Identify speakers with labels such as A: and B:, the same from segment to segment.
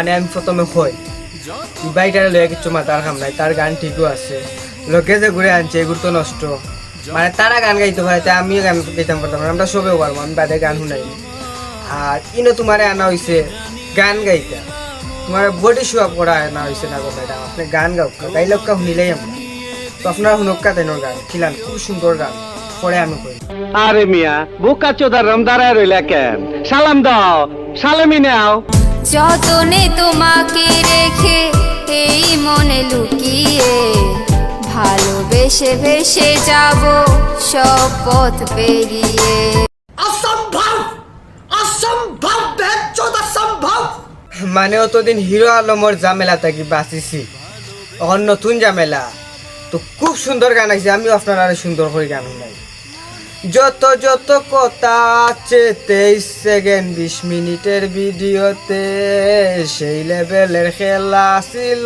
A: মানে আমি প্রথমে হই বাইটারে লয়ে কিছু মাতার খাম নাই, তার গান ঠিকও আছে। লোকে যে ঘুরে আনছে এগুলো তো নষ্ট। মানে তারা গান গাইতে পারে তাই আমিও গান গাইতাম পারতাম আমরা সবেও পারব, আমি বাদে গান শুনাই আর ইনো তোমারে আনা হয়েছে গান গাইতা। তোমার বডি শো আপ করা আনা হয়েছে না ম্যাডাম আপনি গান গাও গাইলক্কা শুনিলেই আমরা তো আপনার শুনক্কা তেনোর গান, খিলান, খুব সুন্দর গান, পরে আমি কই।
B: আরে মিয়া, বোকা চোদার রম দাঁড়ায় রইলা কেন? সালাম দাও, সালামি নাও।
C: যতনে তোমাকে রেখে এই মনে লুকিয়ে ভালোবেসে ভেসে যাব সব পথ পেরিয়ে।
A: মানে অতদিন হিরো আলমর ঝামেলা থাকি বাঁচিছি। এখন নতুন ঝামেলা। তো খুব সুন্দর গান আছে আমিও আপনার আরও সুন্দর করে গান শুনাই। যত যত কথা আছে তেইশ সেকেন্ড বিশ মিনিটের ভিডিওতে সেই লেভেলের খেলা ছিল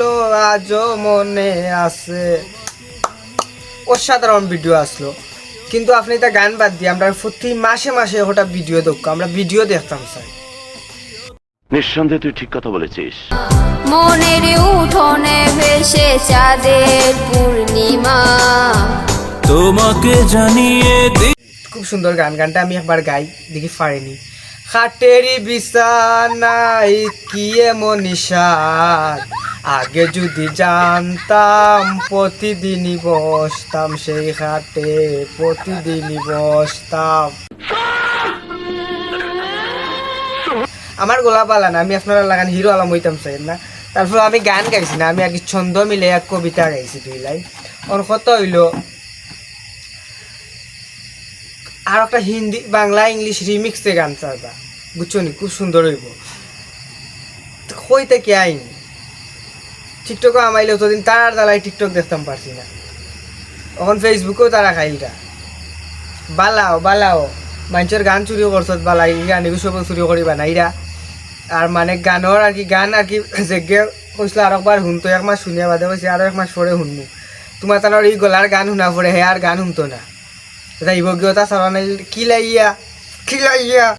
A: আজও মনে আছে। অসাধারণ ভিডিও আসলো। কিন্তু আপনি তা গান বাদ দিয়ে আমরা প্রতি মাসে মাসে ওটা ভিডিও দেখো আমরা ভিডিও দেখতাম স্যার।
D: নিঃসন্দেহে তুই ঠিক কথা বলেছিস।
C: মনের উঠোনে ভেসে চাঁদের পূর্ণিমা।
E: তোমাকে জানিয়ে দি
A: খুব সুন্দর গান গানটা আমি একবার গাই, দেখি পারিনি। খাটেরি বিছানাই কি এমন আগে যদি জানতাম প্রতিদিনই বসতাম সেই খাটে প্রতিদিনই বসতাম। আমার গোলা পালা না, আমি আপনারা লাগান হিরো আলম হইতাম চাই না। তারপর আমি গান গাইছি না, আমি আর কি ছন্দ মিলে এক কবিতা গাইছি দুই লাইন। ওর হইল আর একটা হিন্দি, বাংলা, ইংলিশ রিমিক্সে গান চাইবা। বুঝছ নি? খুব সুন্দর হইব। কইতে কি আইন? টিকটকও আমাইলে অতদিন তার দ্বারাই টিকটক দেখতাম পারছি না। এখন ফেসবুকেও তারা খাইলটা। বালাও বালাও। মানুষের গান চুরিও করছত বালা এই গান এগুলো সব চুরি করিবা না আর মানে গানৰ আর কি, গান আর কি যেগে কৈছিল আর একবার শুনতো, এক মাস শুনিয়া বাদে কৈছে, আৰু এক মাস পরে শুনব তোমাৰ তাৰ এই গলাৰ গান শুনা পৰে, হে আর গান শুনতো না। योग्यता
C: सराने खिलाइया
F: खिलाइया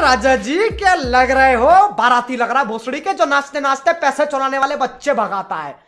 F: राजा जी क्या लग रहे हो? बाराती लग रहा है भोसड़ी के जो नाचते नाचते पैसे चुराने वाले बच्चे भगाता है।